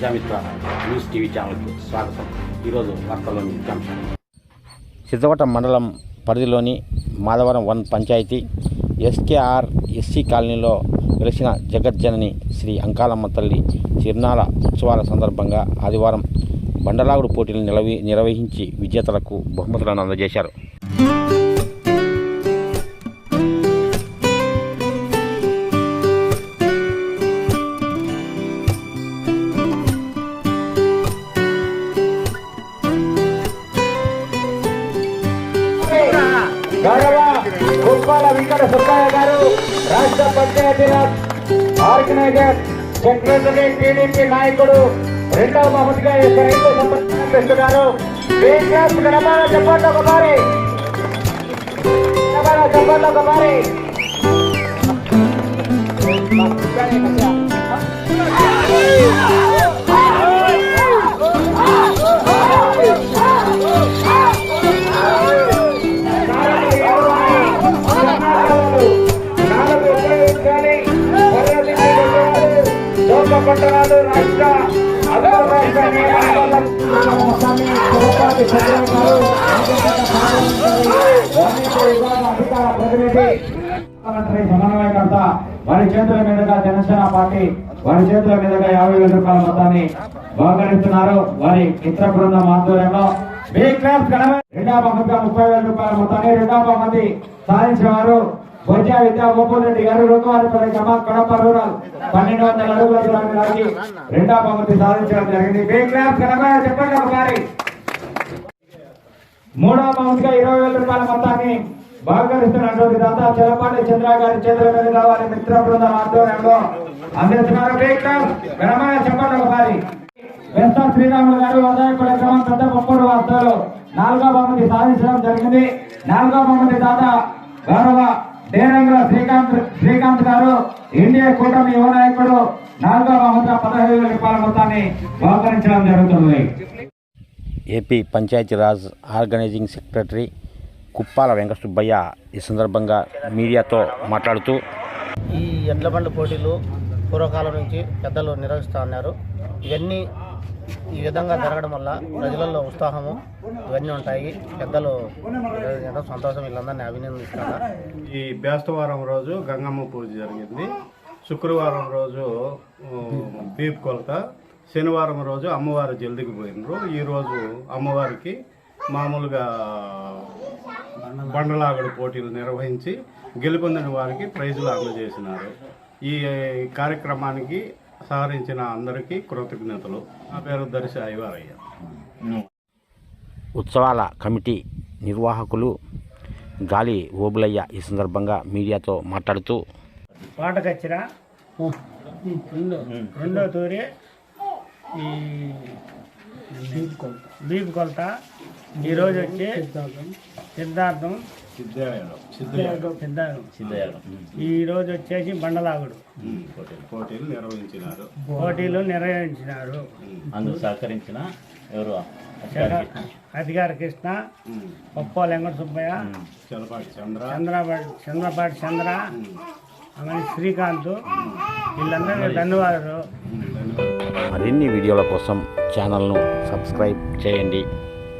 Prajamitra news TV ఛానల్కి స్వాగతం. ఈరోజు వార్తల్లోని ముఖ్యాంశాలు సిద్ధవటం మండలం పరిధిలోని Madhavaram one panchayat SKR SC కాలనీలో వెలిసిన జగజ్జనని శ్రీ అంకాలమ్మ తల్లి చిరునాల ఉత్సవాల సందర్భంగా ఆదివారం బండలాగుడు పోటీలు నిలవి నిర్వహించి విజేతలకు బహుమతులను అందజేశారు. గౌరవ కుప్పాల వెంకట సుబ్బయ్య గారు రాష్ట్ర పంచాయతీరాజ్ ఆర్గనైజర్ సెక్రటరీ టీడీపీ నాయకుడు రెండవ బహుమతిగా యొక్క రైతు సమర్పిస్తున్నారు గణమాల చెప్పండి ఒక మారి చెప్పండి ఒక ప్రతినిధి ముఖ్యమంత్రి సమన్వయకర్త వారి చేతుల మీదుగా జనసేన పార్టీ వారి చేతుల మీదుగా యాభై వేల రూపాయల మొత్తాన్ని బహుకరిస్తున్నారు వారి మిత్ర బృందం ఆధ్వర్యంలో రెండవ బహుమతిగా ముప్పై వేల రూపాయల మొత్తాన్ని రెండవ మంది సాధించేవారు బొజ్జా విద్యా గోపాల్ రెడ్డి గారు రూపవారిపల్లి కడప రూరల్. పన్నెండు వందల అడుగుల దూరాన్ని లాగి రెండవ బహుమతి సాధించడం జరిగింది. బి క్లాస్ ఘనమైన చెప్పండి ఒకసారి. మూడవ బహుమతిగా ఇరవై వేల రూపాయల మొత్తాన్ని బహుకరిస్తున్నటువంటి దాతా చెలపాటి చంద్ర గారి చేతుల మీదుగా వారి మిత్ర బృందం ఆధ్వర్యంలో అందిస్తున్నారు. బి క్లాస్ ఘనమైన చెప్పండి ఒకసారి. వెస్తా శ్రీరాములు గారు ఉదయకుల గ్రామం పెద్ద ముప్పడు వాస్తవులు నాలుగో బహుమతి సాధించడం జరిగింది. నాలుగో బహుమతి దాత గౌరవ డేరంగుల శ్రీకాంత్ శ్రీకాంత్ గారు ఇండియా కూటమి యువ నాయకుడు నాలుగో బహుమతి పదహైదు వేల రూపాయల మొత్తాన్ని బహుకరించడం జరుగుతుంది. AP Panchayat Raj organizing secretary Kuppala Venkata Subbaiah ఈ సందర్భంగా మీడియాతో మాట్లాడుతూ ఈ ఎడ్ల బండి పోటీలు పూర్వకాలం నుంచి పెద్దలు నిర్వహిస్తూ ఉన్నారు. ఇవన్నీ ఈ విధంగా జరగడం వల్ల ప్రజలలో ఉత్సాహము ఇవన్నీ ఉంటాయి. పెద్దలు ఎంతో సంతోషం వీళ్ళందరినీ అభినందిస్తాను. ఈ బేస్తవారం రోజు గంగమ్మ పూజ జరిగింది. శుక్రవారం రోజు బీప్ కొలత. శనివారం రోజు అమ్మవారు జల్దికి పోయినరు. ఈరోజు అమ్మవారికి మామూలుగా బండలాగడు పోటీలు నిర్వహించి గెలుపొందిన వారికి ప్రైజులు అందజేసినారు. ఈ కార్యక్రమానికి సహకరించిన అందరికీ కృతజ్ఞతలు. నా పేరు దర్శి ఐవారయ్య ఉత్సవాల కమిటీ నిర్వాహకులు గాలి ఓబులయ్య ఈ సందర్భంగా మీడియాతో మాట్లాడుతూ పాటకచ్చిన రెండో తూరి ఈ బీప్ కొలత. ఈరోజు వచ్చి సిద్ధార్థం. సిద్ధార్థం ఈ రోజు వచ్చేసి బండలాగుడు. పోటీలు. నిర్వహించినారు. పోటీలు నిర్వహించినారు. అందుకు సహకరించిన ఎవరు? అధికార కృష్ణ. పప్ప వెంకట సుబ్బయ్య చలపాటి చంద్ర. చంద్రపాటి చంద్రపాటి చంద్ర అలాగే శ్రీకాంత్. వీళ్ళందరికీ ధన్యవాదాలు. మరిన్ని వీడియోల కోసం ఛానల్ను సబ్స్క్రైబ్ చేయండి.